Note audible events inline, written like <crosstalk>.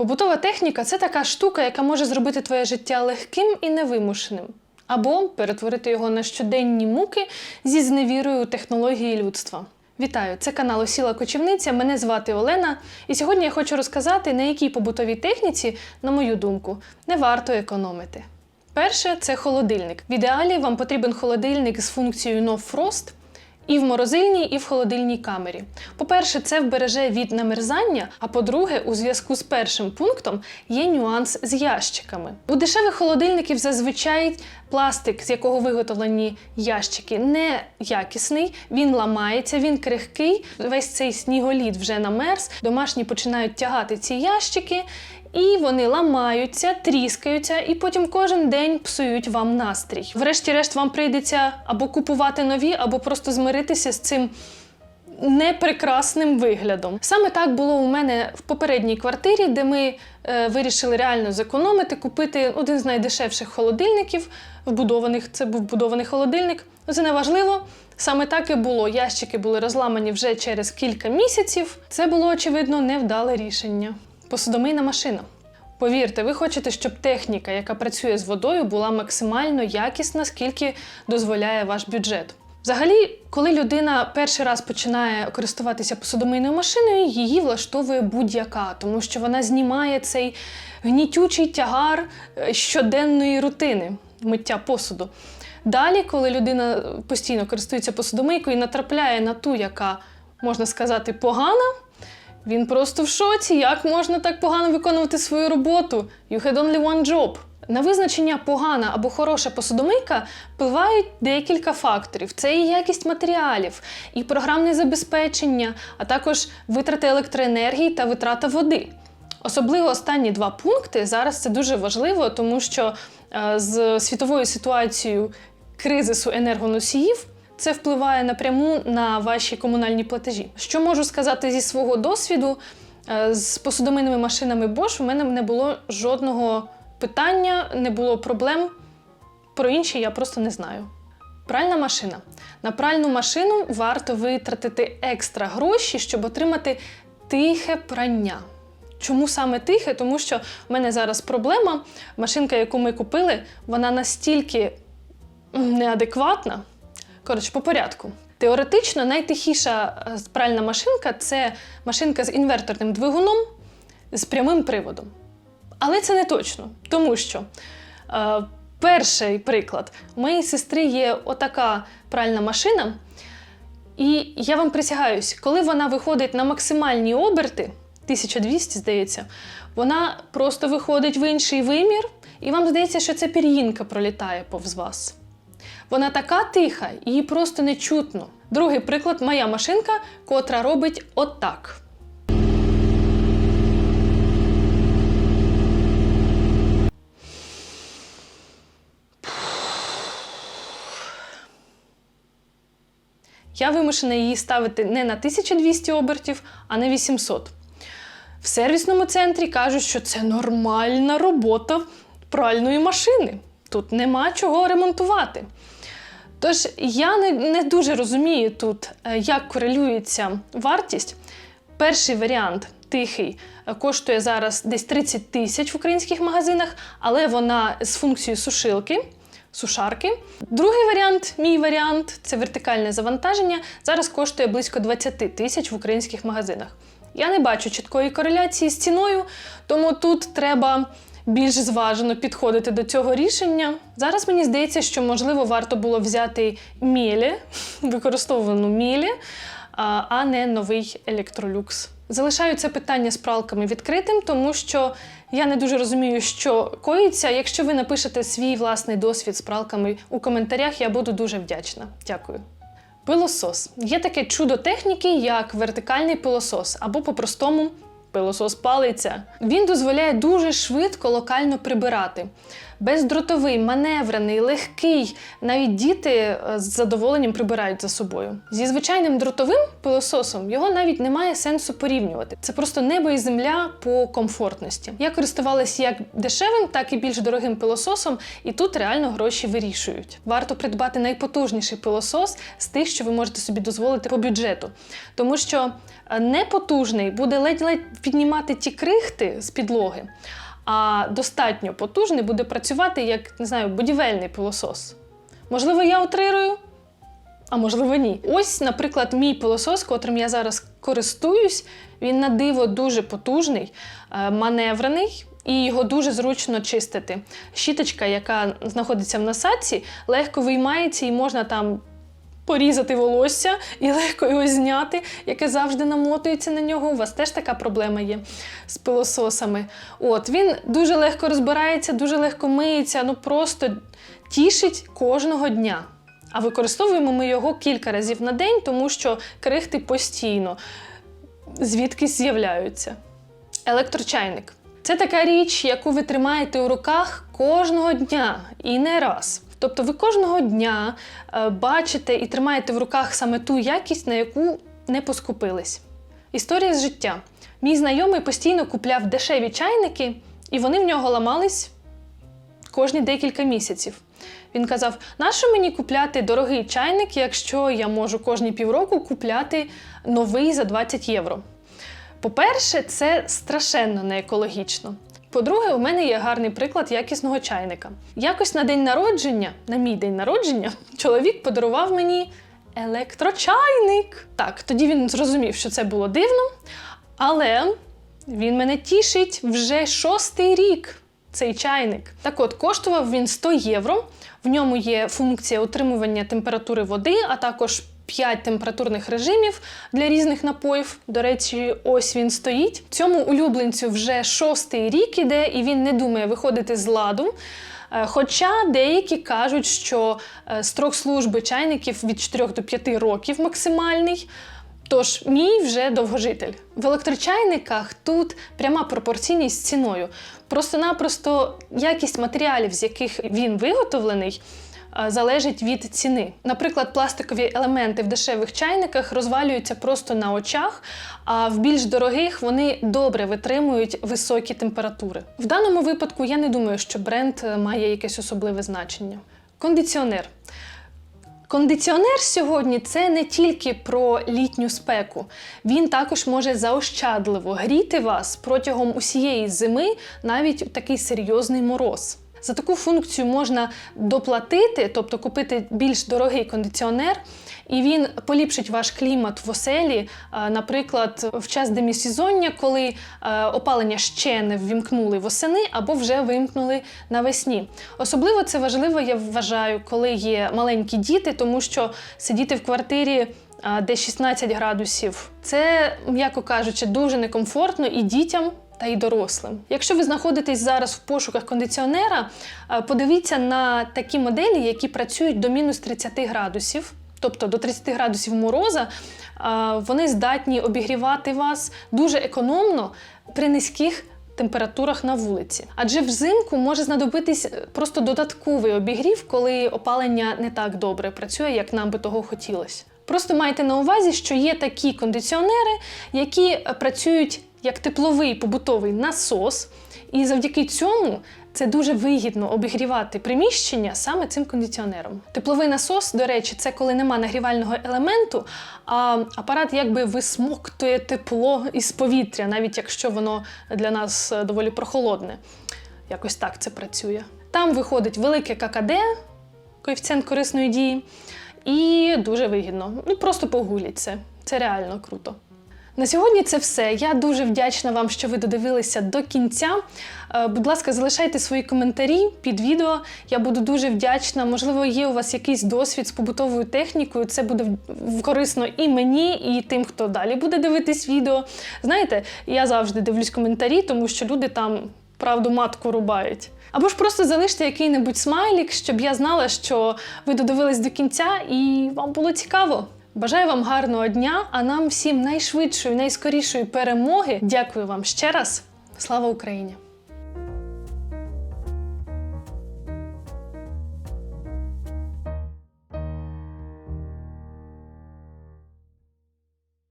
Побутова техніка це така штука, яка може зробити твоє життя легким і невимушеним, або перетворити його на щоденні муки зі зневірою технології людства. Вітаю! Це канал Осіла Кочівниця. Мене звати Олена, і сьогодні я хочу розказати, на якій побутовій техніці, на мою думку, не варто економити. Перше це холодильник. В ідеалі вам потрібен холодильник з функцією No Frost і в морозильній, і в холодильній камері. По-перше, це вбереже від намерзання. А по-друге, у зв'язку з першим пунктом є нюанс з ящиками. У дешевих холодильників зазвичай пластик, з якого виготовлені ящики, не якісний, він ламається, він крихкий. Весь цей сніголід вже намерз. Домашні починають тягати ці ящики. І вони ламаються, тріскаються, і потім кожен день псують вам настрій. Врешті-решт, вам прийдеться або купувати нові, або просто змиритися з цим непрекрасним виглядом. Саме так було у мене в попередній квартирі, де ми е, вирішили реально зекономити, купити один з найдешевших холодильників, вбудованих. Це був вбудований холодильник. Це не важливо. Саме так і було. Ящики були розламані вже через кілька місяців. Це було очевидно невдале рішення. Посудомийна машина. Повірте, ви хочете, щоб техніка, яка працює з водою, була максимально якісна, скільки дозволяє ваш бюджет. Взагалі, коли людина перший раз починає користуватися посудомийною машиною, її влаштовує будь-яка, тому що вона знімає цей гнітючий тягар е, щоденної рутини миття посуду. Далі, коли людина постійно користується посудомийкою і натрапляє на ту, яка, можна сказати, погана, він просто в шоці. Як можна так погано виконувати свою роботу? You had only one job. На визначення погана або хороша посудомийка впливають декілька факторів: це і якість матеріалів, і програмне забезпечення, а також витрати електроенергії та витрата води. Особливо останні два пункти зараз це дуже важливо, тому що е, з світовою ситуацією кризису енергоносіїв це впливає напряму на ваші комунальні платежі. Що можу сказати зі свого досвіду? Е, З посудомийними машинами Bosch у мене не було жодного питання, не було проблем. Про інші я просто не знаю. Пральна машина. На пральну машину варто витратити екстра гроші, щоб отримати тихе прання. Чому саме тихе? Тому що в мене зараз проблема. Машинка, яку ми купили, вона настільки неадекватна. Коротше, по порядку. Теоретично найтихіша е, пральна машинка це машинка з інверторним двигуном з прямим приводом. Але це не точно, тому що е, перший приклад у моєї сестри є отака пральна машина, і я вам присягаюсь, коли вона виходить на максимальні оберти, 1200, здається, вона просто виходить в інший вимір, і вам здається, що це пір'їнка пролітає повз вас. Вона така тиха, її просто не чутно. Другий приклад моя машинка, котра робить отак. Я вимушена її ставити не на 1200 обертів, а на 800. В сервісному центрі кажуть, що це нормальна робота пральної машини. Тут нема чого ремонтувати. Тож я не, не дуже розумію тут, е, як корелюється вартість. Перший варіант тихий е, коштує зараз десь 30 тисяч в українських магазинах, але вона з функцією сушилки. Сушарки. Другий варіант, мій варіант, це вертикальне завантаження. Зараз коштує близько 20 тисяч в українських магазинах. Я не бачу чіткої кореляції з ціною, тому тут треба більш зважено підходити до цього рішення. Зараз мені здається, що можливо варто було взяти мілі, <laughs> використовувану мілі, а не новий електролюкс. Залишаю це питання з пралками відкритим, тому що я не дуже розумію, що коїться. Якщо ви напишете свій власний досвід з пралками у коментарях, я буду дуже вдячна. Дякую. Пилосос. Є таке чудо техніки, як вертикальний пилосос, або по-простому пилосос палиця. Він дозволяє дуже швидко локально прибирати. Бездротовий, маневрений, легкий. Навіть діти е, з задоволенням прибирають за собою. Зі звичайним дротовим пилососом його навіть немає сенсу порівнювати. Це просто небо і земля по комфортності. Я користувалася як дешевим, так і більш дорогим пилососом, і тут реально гроші вирішують. Варто придбати найпотужніший пилосос з тих, що ви можете собі дозволити по бюджету, тому що е, непотужний буде ледь-ледь піднімати ті крихти з підлоги. А достатньо потужний буде працювати як не знаю, будівельний пилосос. Можливо, я утрирую, а можливо, ні. Ось, наприклад, мій пилосос, котрим я зараз користуюсь, він на диво дуже потужний, е, маневрений. І його дуже зручно чистити. Щіточка, яка знаходиться в насадці, легко виймається і можна там порізати волосся і легко його зняти, яке завжди намотується на нього. У вас теж така проблема є з пилососами. От він дуже легко розбирається, дуже легко миється, ну просто тішить кожного дня. А використовуємо ми його кілька разів на день, тому що крихти постійно звідкись з'являються. Електрочайник. Це така річ, яку ви тримаєте у руках кожного дня і не раз. Тобто ви кожного дня е, бачите і тримаєте в руках саме ту якість, на яку не поскупились. Історія з життя. Мій знайомий постійно купляв дешеві чайники, і вони в нього ламались кожні декілька місяців. Він казав: нащо мені купляти дорогий чайник, якщо я можу кожні півроку купляти новий за 20 євро. По-перше, це страшенно неекологічно. По-друге, у мене є гарний приклад якісного чайника. Якось на день народження, на мій день народження, <laughs> чоловік подарував мені електрочайник. Так, тоді він зрозумів, що це було дивно, але він мене тішить вже шостий рік. Цей чайник. Так от, коштував він 100 євро. В ньому є функція утримування температури води, а також 5 температурних режимів для різних напоїв. До речі, ось він стоїть. Цьому улюбленцю вже шостий рік іде, і він не думає виходити з ладу. Е, Хоча деякі кажуть, що е, строк служби чайників від 4 до 5 років максимальний. Тож мій вже довгожитель. В електрочайниках тут пряма пропорційність з ціною. Просто-напросто якість матеріалів, з яких він виготовлений, залежить від ціни. Наприклад, пластикові елементи в дешевих чайниках розвалюються просто на очах, а в більш дорогих вони добре витримують високі температури. В даному випадку я не думаю, що бренд е, має якесь особливе значення. Кондиціонер. Кондиціонер сьогодні це не тільки про літню спеку. Він також може заощадливо гріти вас протягом усієї зими, навіть у такий серйозний мороз. За таку функцію можна доплатити, тобто купити більш дорогий кондиціонер, і він поліпшить ваш клімат в оселі, наприклад, в час демісезоння, коли е, опалення ще не ввімкнули восени або вже вимкнули навесні. Особливо це важливо, я вважаю, коли є маленькі діти, тому що сидіти в квартирі. Де 16 градусів, це, м'яко кажучи, дуже некомфортно і дітям, та й дорослим. Якщо ви знаходитесь зараз в пошуках кондиціонера, е, подивіться на такі моделі, які працюють до мінус 30 градусів. Тобто до 30 градусів мороза е, вони здатні обігрівати вас дуже економно при низьких температурах на вулиці. Адже взимку може знадобитись е, просто додатковий обігрів, коли опалення не так добре працює, як нам би того хотілося. Просто майте на увазі, що є такі кондиціонери, які працюють як тепловий побутовий насос, і завдяки цьому це дуже вигідно обігрівати приміщення саме цим кондиціонером. Тепловий насос, до речі, це коли нема нагрівального елементу, а апарат якби висмоктує тепло із повітря, навіть якщо воно для нас доволі прохолодне. Якось так це працює. Там виходить велике ККД, коефіцієнт корисної дії, і дуже вигідно. Ну просто погулять це. Це реально круто. На сьогодні це все. Я дуже вдячна вам, що ви додивилися до кінця. Е, Будь ласка, залишайте свої коментарі під відео. Я буду дуже вдячна. Можливо, є у вас якийсь досвід з побутовою технікою. Це буде корисно і мені, і тим, хто далі буде дивитись відео. Знаєте, я завжди дивлюсь коментарі, тому що люди там правду матку рубають. Або ж просто залиште який-небудь смайлік, щоб я знала, що ви додивились до кінця і вам було цікаво. Бажаю вам гарного дня, а нам всім найшвидшої, найскорішої перемоги. Дякую вам ще раз. Слава Україні!